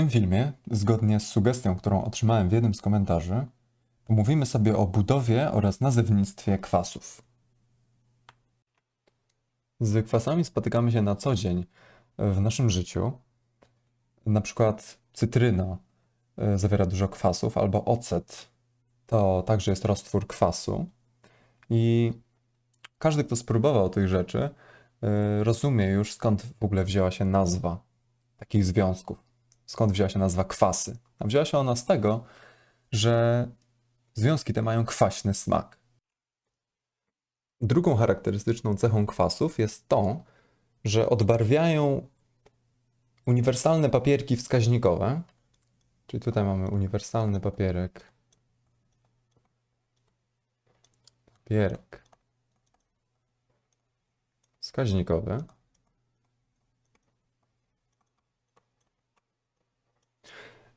tym filmie, zgodnie z sugestią, którą otrzymałem w jednym z komentarzy, pomówimy sobie o budowie oraz nazewnictwie kwasów. Z kwasami spotykamy się na co dzień w naszym życiu. Na przykład cytryna y, zawiera dużo kwasów, albo ocet to także jest roztwór kwasu. I każdy, kto spróbował tych rzeczy, y, rozumie już skąd w ogóle wzięła się nazwa takich związków. Skąd wzięła się nazwa kwasy? A wzięła się ona z tego, że związki te mają kwaśny smak. Drugą charakterystyczną cechą kwasów jest to, że odbarwiają uniwersalne papierki wskaźnikowe. Czyli tutaj mamy uniwersalny papierek. Papierek wskaźnikowy.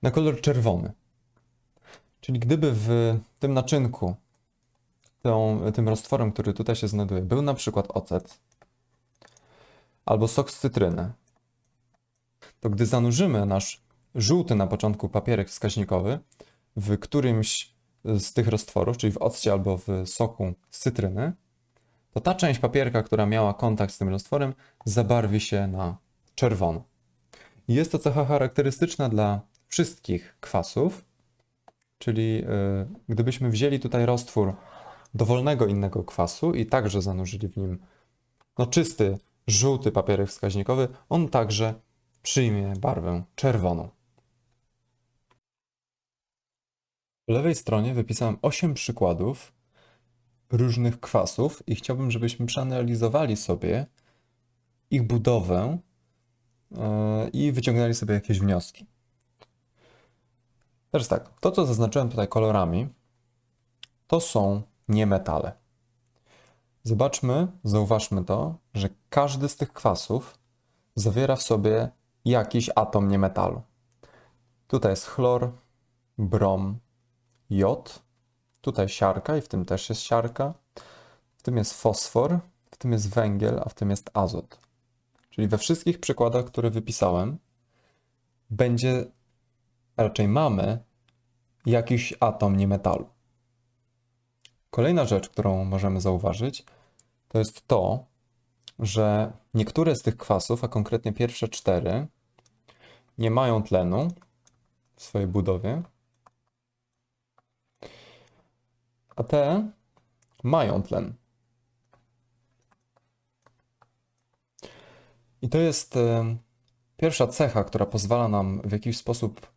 Na kolor czerwony. Czyli gdyby w tym naczynku, tą, tym roztworem, który tutaj się znajduje, był na przykład ocet albo sok z cytryny, to gdy zanurzymy nasz żółty na początku papierek wskaźnikowy w którymś z tych roztworów, czyli w occie albo w soku z cytryny, to ta część papierka, która miała kontakt z tym roztworem, zabarwi się na czerwono. Jest to cecha charakterystyczna dla wszystkich kwasów, czyli yy, gdybyśmy wzięli tutaj roztwór dowolnego innego kwasu i także zanurzyli w nim no, czysty, żółty papierek wskaźnikowy, on także przyjmie barwę czerwoną. Po lewej stronie wypisałem 8 przykładów różnych kwasów i chciałbym, żebyśmy przeanalizowali sobie ich budowę yy, i wyciągnęli sobie jakieś wnioski. Teraz tak, to co zaznaczyłem tutaj kolorami, to są niemetale. Zobaczmy, zauważmy to, że każdy z tych kwasów zawiera w sobie jakiś atom niemetalu. Tutaj jest chlor, brom, jod, tutaj siarka i w tym też jest siarka, w tym jest fosfor, w tym jest węgiel, a w tym jest azot. Czyli we wszystkich przykładach, które wypisałem, będzie raczej mamy jakiś atom niemetalu. Kolejna rzecz, którą możemy zauważyć, to jest to, że niektóre z tych kwasów, a konkretnie pierwsze cztery, nie mają tlenu w swojej budowie, a te mają tlen. I to jest e, pierwsza cecha, która pozwala nam w jakiś sposób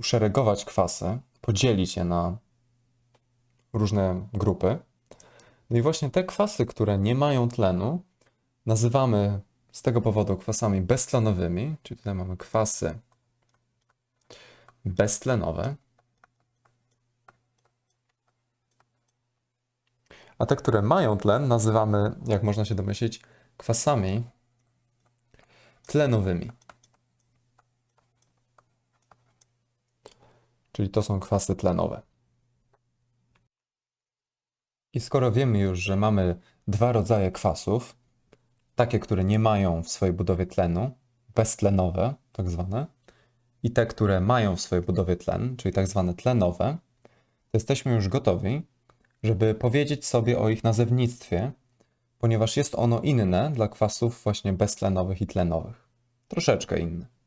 uszeregować kwasy, podzielić je na różne grupy. No i właśnie te kwasy, które nie mają tlenu, nazywamy z tego powodu kwasami beztlenowymi, czyli tutaj mamy kwasy beztlenowe. A te, które mają tlen, nazywamy, jak można się domyślić, kwasami tlenowymi. Czyli to są kwasy tlenowe. I skoro wiemy już, że mamy dwa rodzaje kwasów, takie, które nie mają w swojej budowie tlenu, beztlenowe, tak zwane, i te, które mają w swojej budowie tlen, czyli tak zwane tlenowe, to jesteśmy już gotowi, żeby powiedzieć sobie o ich nazewnictwie, ponieważ jest ono inne dla kwasów właśnie beztlenowych i tlenowych. Troszeczkę inne.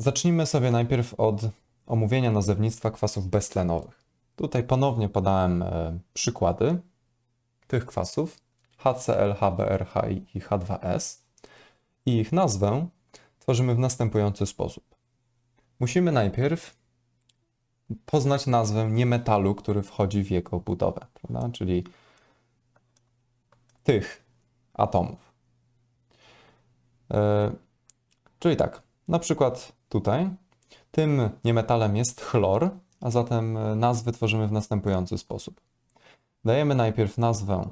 Zacznijmy sobie najpierw od omówienia nazewnictwa kwasów beztlenowych. Tutaj ponownie podałem e, przykłady tych kwasów HCl, HBr, HI i H2S i ich nazwę tworzymy w następujący sposób. Musimy najpierw poznać nazwę niemetalu, który wchodzi w jego budowę, prawda? czyli tych atomów. E, czyli tak, na przykład tutaj tym niemetalem jest chlor, a zatem e, nazwy tworzymy w następujący sposób. Dajemy najpierw nazwę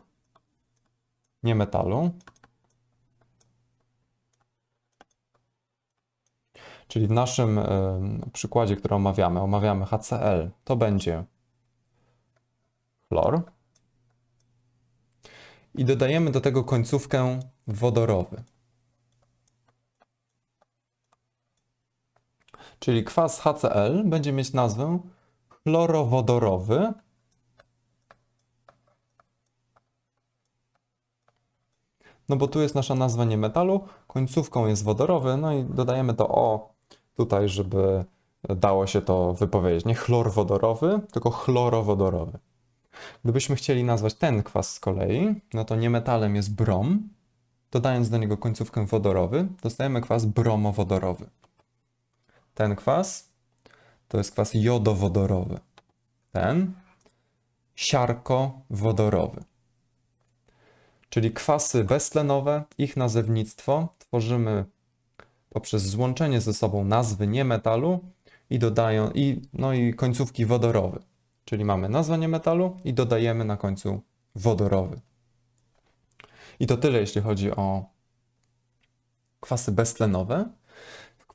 niemetalu, czyli w naszym y, przykładzie, który omawiamy, omawiamy HCl, to będzie chlor. I dodajemy do tego końcówkę wodorowy. Czyli kwas HCl będzie mieć nazwę chlorowodorowy No bo tu jest nasza nazwa nie metalu, końcówką jest wodorowy, no i dodajemy to O tutaj, żeby dało się to wypowiedzieć. Nie chlor wodorowy, tylko chlorowodorowy. Gdybyśmy chcieli nazwać ten kwas z kolei, no to nie metalem jest brom. Dodając do niego końcówkę wodorowy, dostajemy kwas bromowodorowy. Ten kwas to jest kwas jodowodorowy. Ten siarkowodorowy. Czyli kwasy beztlenowe, ich nazewnictwo tworzymy poprzez złączenie ze sobą nazwy niemetalu i dodają i, no i końcówki wodorowe. Czyli mamy nazwę niemetalu i dodajemy na końcu wodorowy. I to tyle, jeśli chodzi o kwasy beztlenowe.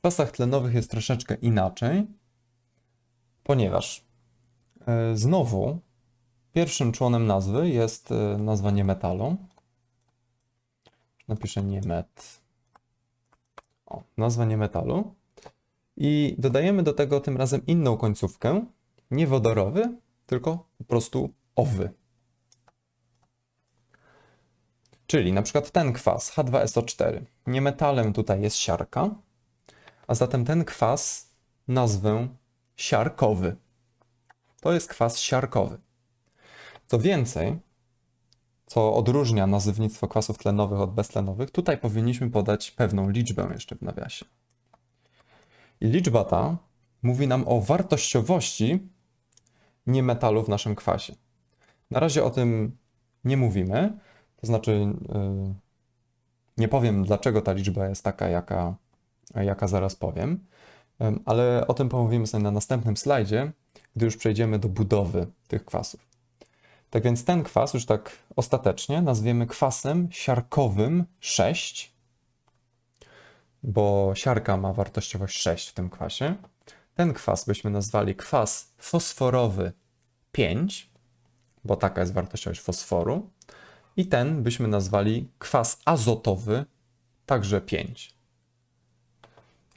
Kwasach tlenowych jest troszeczkę inaczej, ponieważ e, znowu pierwszym członem nazwy jest e, nazwa niemetalu. Napiszę niemet. O, nazwa niemetalu. I dodajemy do tego tym razem inną końcówkę. Nie wodorowy, tylko po prostu owy. Czyli na przykład ten kwas H2SO4. Niemetalem tutaj jest siarka, a zatem ten kwas nazwę siarkowy. To jest kwas siarkowy. Co więcej, co odróżnia nazywnictwo kwasów tlenowych od beztlenowych, tutaj powinniśmy podać pewną liczbę jeszcze w nawiasie. I liczba ta mówi nam o wartościowości niemetalu w naszym kwasie. Na razie o tym nie mówimy, to znaczy yy, nie powiem, dlaczego ta liczba jest taka, jaka, jaka zaraz powiem, ale o tym pomówimy sobie na następnym slajdzie, gdy już przejdziemy do budowy tych kwasów. Tak więc ten kwas już tak ostatecznie nazwiemy kwasem siarkowym 6, bo siarka ma wartościowość 6 w tym kwasie. Ten kwas byśmy nazwali kwas fosforowy 5, bo taka jest wartościowość fosforu. I ten byśmy nazwali kwas azotowy, także 5.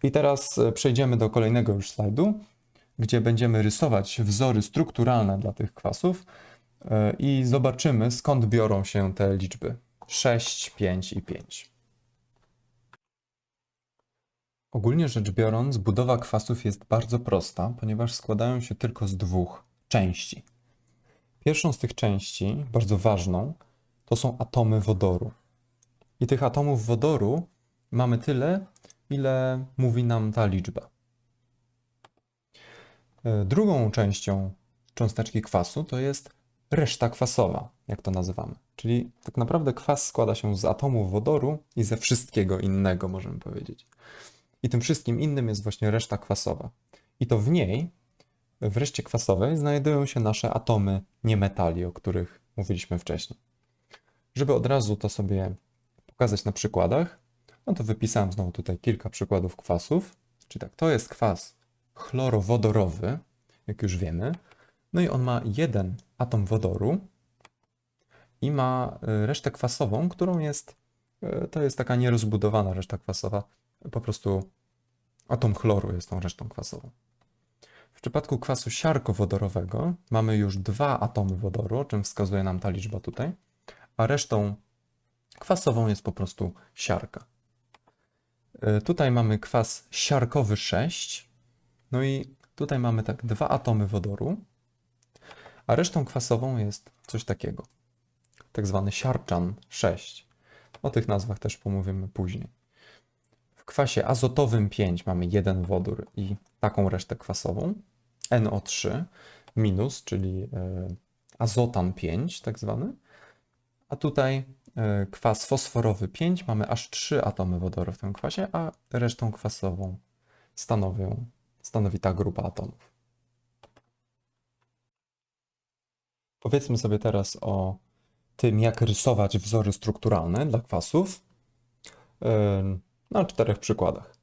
I teraz e, przejdziemy do kolejnego już slajdu, gdzie będziemy rysować wzory strukturalne dla tych kwasów e, i zobaczymy skąd biorą się te liczby 6, 5 i 5. Ogólnie rzecz biorąc, budowa kwasów jest bardzo prosta, ponieważ składają się tylko z dwóch części. Pierwszą z tych części, bardzo ważną, to są atomy wodoru. I tych atomów wodoru mamy tyle, ile mówi nam ta liczba. E, Drugą częścią cząsteczki kwasu to jest reszta kwasowa, jak to nazywamy. Czyli tak naprawdę kwas składa się z atomów wodoru i ze wszystkiego innego, możemy powiedzieć. I tym wszystkim innym jest właśnie reszta kwasowa. I to w niej, w reszcie kwasowej, znajdują się nasze atomy niemetali, o których mówiliśmy wcześniej. Żeby od razu to sobie pokazać na przykładach, no to wypisałem znowu tutaj kilka przykładów kwasów. Czyli tak, to jest kwas chlorowodorowy, jak już wiemy. No i on ma jeden atom wodoru i ma y, resztę kwasową, którą jest, y, to jest taka nierozbudowana reszta kwasowa, po prostu atom chloru jest tą resztą kwasową. W przypadku kwasu siarkowodorowego mamy już dwa atomy wodoru, o czym wskazuje nam ta liczba tutaj, a resztą kwasową jest po prostu siarka. Y, Tutaj mamy kwas siarkowy 6, no i tutaj mamy tak dwa atomy wodoru, a resztą kwasową jest coś takiego, tak zwany siarczan 6. O tych nazwach też pomówimy później. W kwasie azotowym 5 mamy jeden wodór i taką resztę kwasową, NO3 minus, czyli y, azotan 5 tak zwany, a tutaj e, kwas fosforowy 5, mamy aż 3 atomy wodoru w tym kwasie, a resztą kwasową stanowią, stanowi ta grupa atomów. Powiedzmy sobie teraz o tym, jak rysować wzory strukturalne dla kwasów e, na czterech przykładach.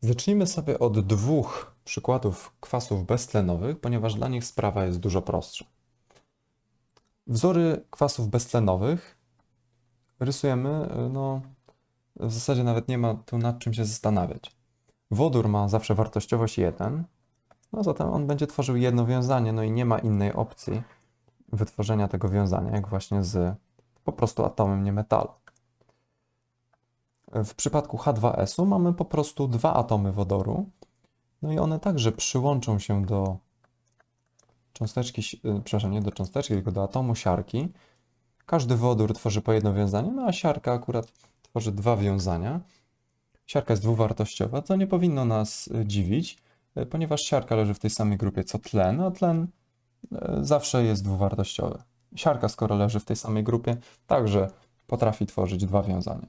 Zacznijmy sobie od dwóch przykładów kwasów beztlenowych, ponieważ dla nich sprawa jest dużo prostsza. Wzory kwasów beztlenowych rysujemy, no w zasadzie nawet nie ma tu nad czym się zastanawiać. Wodór ma zawsze wartościowość 1, no zatem on będzie tworzył jedno wiązanie, no i nie ma innej opcji wytworzenia tego wiązania, jak właśnie z po prostu atomem niemetalu. W przypadku H2SU mamy po prostu dwa atomy wodoru, no i one także przyłączą się do cząsteczki, y, przepraszam, nie do cząsteczki, tylko do atomu siarki. Każdy wodór tworzy po jedno wiązanie, no a siarka akurat tworzy dwa wiązania. Siarka jest dwuwartościowa, co nie powinno nas y, dziwić, y, ponieważ siarka leży w tej samej grupie co tlen, a tlen y, zawsze jest dwuwartościowy. Siarka, skoro leży w tej samej grupie, także potrafi tworzyć dwa wiązania.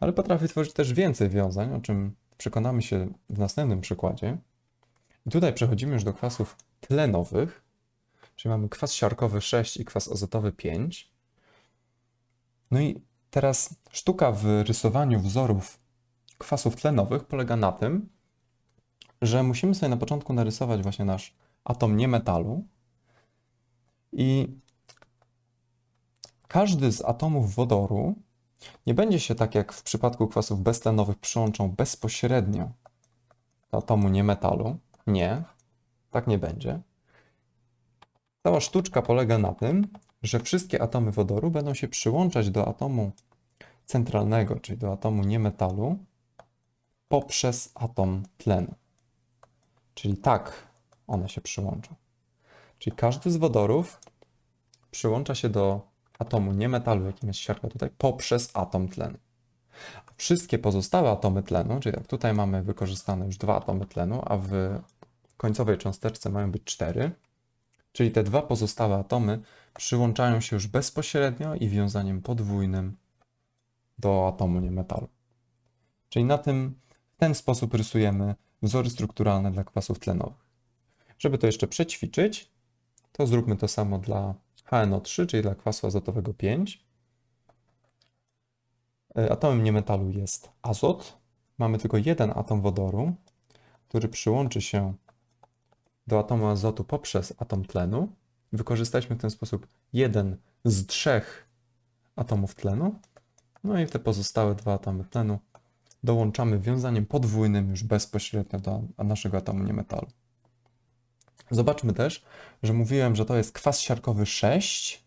Ale potrafi tworzyć też więcej wiązań, o czym przekonamy się w następnym przykładzie. I tutaj przechodzimy już do kwasów tlenowych, czyli mamy kwas siarkowy 6 i kwas azotowy 5. No i teraz sztuka w rysowaniu wzorów kwasów tlenowych polega na tym, że musimy sobie na początku narysować właśnie nasz atom niemetalu i każdy z atomów wodoru nie będzie się tak jak w przypadku kwasów beztlenowych przyłączał bezpośrednio do atomu niemetalu. Nie, tak nie będzie. Cała sztuczka polega na tym, że wszystkie atomy wodoru będą się przyłączać do atomu centralnego, czyli do atomu niemetalu, poprzez atom tlenu. Czyli tak one się przyłączą. Czyli każdy z wodorów przyłącza się do atomu niemetalu, jakim jest siarka tutaj, poprzez atom tlenu. A wszystkie pozostałe atomy tlenu, czyli tutaj mamy wykorzystane już dwa atomy tlenu, a w końcowej cząsteczce mają być cztery, czyli te dwa pozostałe atomy przyłączają się już bezpośrednio i wiązaniem podwójnym do atomu niemetalu. Czyli na tym, w ten sposób rysujemy wzory strukturalne dla kwasów tlenowych. Żeby to jeszcze przećwiczyć, to zróbmy to samo dla HNO3, czyli dla kwasu azotowego 5. E, Atomem niemetalu jest azot. Mamy tylko jeden atom wodoru, który przyłączy się do atomu azotu poprzez atom tlenu. Wykorzystaliśmy w ten sposób jeden z trzech atomów tlenu. No i te pozostałe dwa atomy tlenu dołączamy wiązaniem podwójnym już bezpośrednio do naszego atomu niemetalu. Zobaczmy też, że mówiłem, że to jest kwas siarkowy 6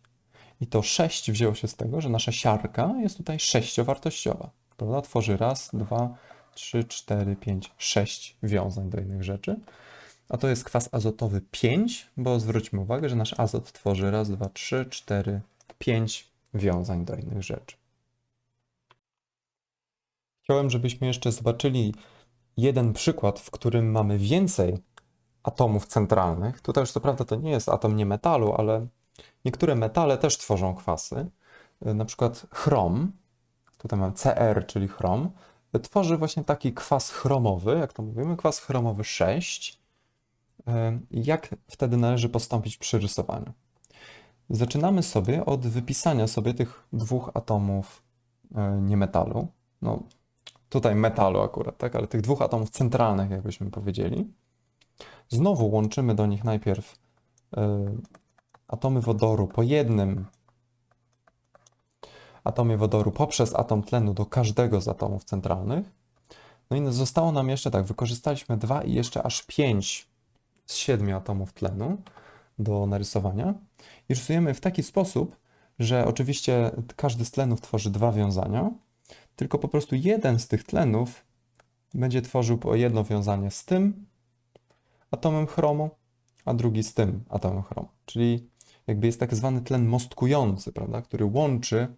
i to 6 wzięło się z tego, że nasza siarka jest tutaj sześciowartościowa. Prawda? Tworzy raz, dwa, trzy, cztery, pięć, sześć wiązań do innych rzeczy. A to jest kwas azotowy 5, bo zwróćmy uwagę, że nasz azot tworzy raz, dwa, trzy, cztery, pięć wiązań do innych rzeczy. Chciałem, żebyśmy jeszcze zobaczyli jeden przykład, w którym mamy więcej atomów centralnych. Tutaj już co prawda to nie jest atom niemetalu, ale niektóre metale też tworzą kwasy. Y, Na przykład chrom, tutaj mam Cr, czyli chrom, tworzy właśnie taki kwas chromowy, jak to mówimy, kwas chromowy 6. Y, Jak wtedy należy postąpić przy rysowaniu? Zaczynamy sobie od wypisania sobie tych dwóch atomów y, niemetalu. No, tutaj metalu akurat, tak, ale tych dwóch atomów centralnych, jakbyśmy powiedzieli. Znowu łączymy do nich najpierw y, atomy wodoru po jednym atomie wodoru poprzez atom tlenu do każdego z atomów centralnych. No i zostało nam jeszcze tak, wykorzystaliśmy dwa i jeszcze aż pięć z siedmiu atomów tlenu do narysowania. I rysujemy w taki sposób, że oczywiście każdy z tlenów tworzy dwa wiązania, tylko po prostu jeden z tych tlenów będzie tworzył po jedno wiązanie z tym atomem chromu, a drugi z tym atomem chromu. Czyli jakby jest tak zwany tlen mostkujący, prawda, który łączy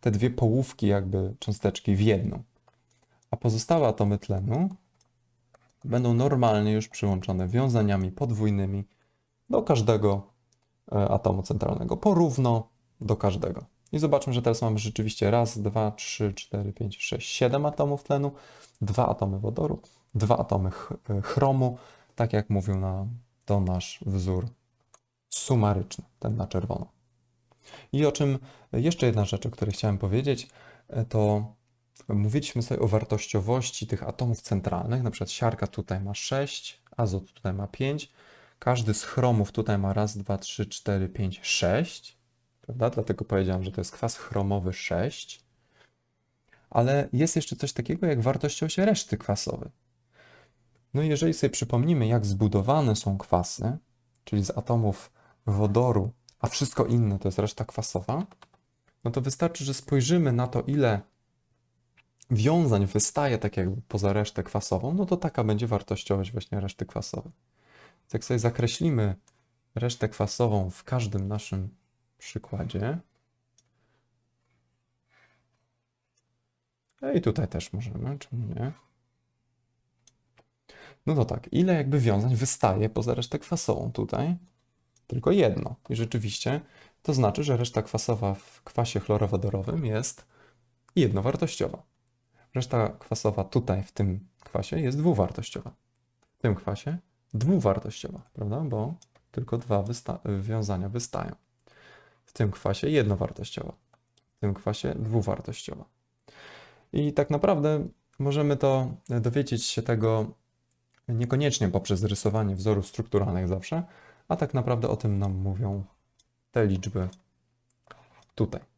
te dwie połówki jakby cząsteczki w jedną. A pozostałe atomy tlenu będą normalnie już przyłączone wiązaniami podwójnymi do każdego e, atomu centralnego, porówno do każdego. I zobaczmy, że teraz mamy rzeczywiście raz, dwa, trzy, cztery, pięć, sześć, siedem atomów tlenu, dwa atomy wodoru, dwa atomy e, chromu, tak jak mówił nam to nasz wzór sumaryczny, ten na czerwono. I o czym jeszcze jedna rzecz, o której chciałem powiedzieć, e, to mówiliśmy sobie o wartościowości tych atomów centralnych. Na przykład siarka tutaj ma 6, azot tutaj ma 5. Każdy z chromów tutaj ma raz, dwa, trzy, cztery, pięć, sześć. Prawda? Dlatego powiedziałem, że to jest kwas chromowy 6. Ale jest jeszcze coś takiego jak wartościowość reszty kwasowej. No i jeżeli sobie przypomnimy, jak zbudowane są kwasy, czyli z atomów wodoru, a wszystko inne to jest reszta kwasowa, no to wystarczy, że spojrzymy na to, ile wiązań wystaje tak jakby poza resztę kwasową, no to taka będzie wartościowość właśnie reszty kwasowej. Więc jak sobie zakreślimy resztę kwasową w każdym naszym przykładzie, no i tutaj też możemy, czemu nie? No to tak, ile jakby wiązań wystaje poza resztę kwasową tutaj? Tylko jedno. I rzeczywiście to znaczy, że reszta kwasowa w kwasie chlorowodorowym jest jednowartościowa. Reszta kwasowa tutaj w tym kwasie jest dwuwartościowa. W tym kwasie dwuwartościowa, prawda? Bo tylko dwa wysta wiązania wystają. W tym kwasie jednowartościowa. W tym kwasie dwuwartościowa. I tak naprawdę możemy to dowiedzieć się tego niekoniecznie poprzez rysowanie wzorów strukturalnych zawsze, a tak naprawdę o tym nam mówią te liczby tutaj.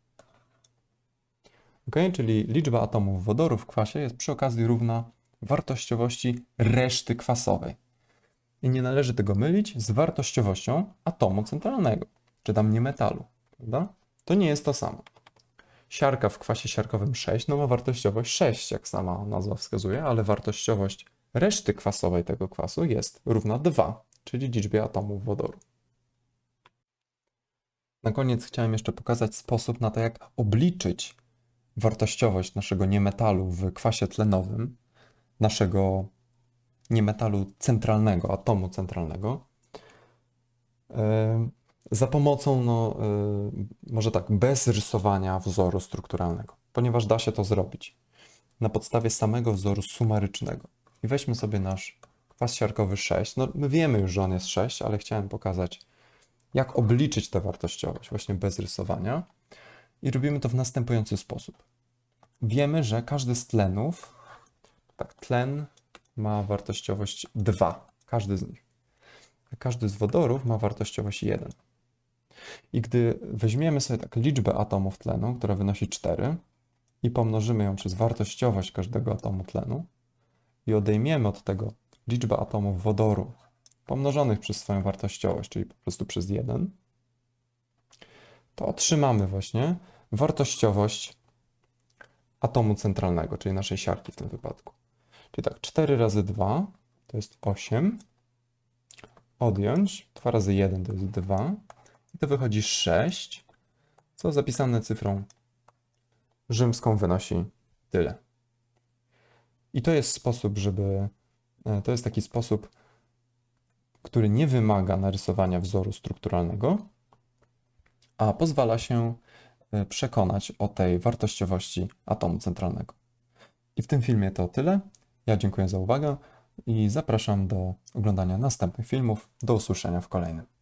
Ok, czyli liczba atomów wodoru w kwasie jest przy okazji równa wartościowości reszty kwasowej. I nie należy tego mylić z wartościowością atomu centralnego, czy tam nie metalu, prawda? To nie jest to samo. Siarka w kwasie siarkowym 6 no ma wartościowość 6, jak sama nazwa wskazuje, ale wartościowość reszty kwasowej tego kwasu jest równa 2, czyli liczbie atomów wodoru. Na koniec chciałem jeszcze pokazać sposób na to, jak obliczyć wartościowość naszego niemetalu w kwasie tlenowym, naszego niemetalu centralnego, atomu centralnego, e, za pomocą, no, e, może tak, bez rysowania wzoru strukturalnego, ponieważ da się to zrobić na podstawie samego wzoru sumarycznego. I weźmy sobie nasz kwas siarkowy 6. No, my wiemy już, że on jest 6, ale chciałem pokazać, jak obliczyć tę wartościowość właśnie bez rysowania. I robimy to w następujący sposób. Wiemy, że każdy z tlenów, tak, tlen ma wartościowość 2, każdy z nich. Każdy z wodorów ma wartościowość 1. I gdy weźmiemy sobie tak liczbę atomów tlenu, która wynosi 4, i pomnożymy ją przez wartościowość każdego atomu tlenu, i odejmiemy od tego liczbę atomów wodoru pomnożonych przez swoją wartościowość, czyli po prostu przez 1, to otrzymamy właśnie wartościowość atomu centralnego, czyli naszej siarki w tym wypadku. Czyli tak, 4 razy 2 to jest 8, odjąć 2 razy 1 to jest 2 i to wychodzi 6, co zapisane cyfrą rzymską wynosi tyle. I to jest sposób, żeby. e, To jest taki sposób, który nie wymaga narysowania wzoru strukturalnego, a pozwala się przekonać o tej wartościowości atomu centralnego. I w tym filmie to tyle. Ja dziękuję za uwagę i zapraszam do oglądania następnych filmów. Do usłyszenia w kolejnym.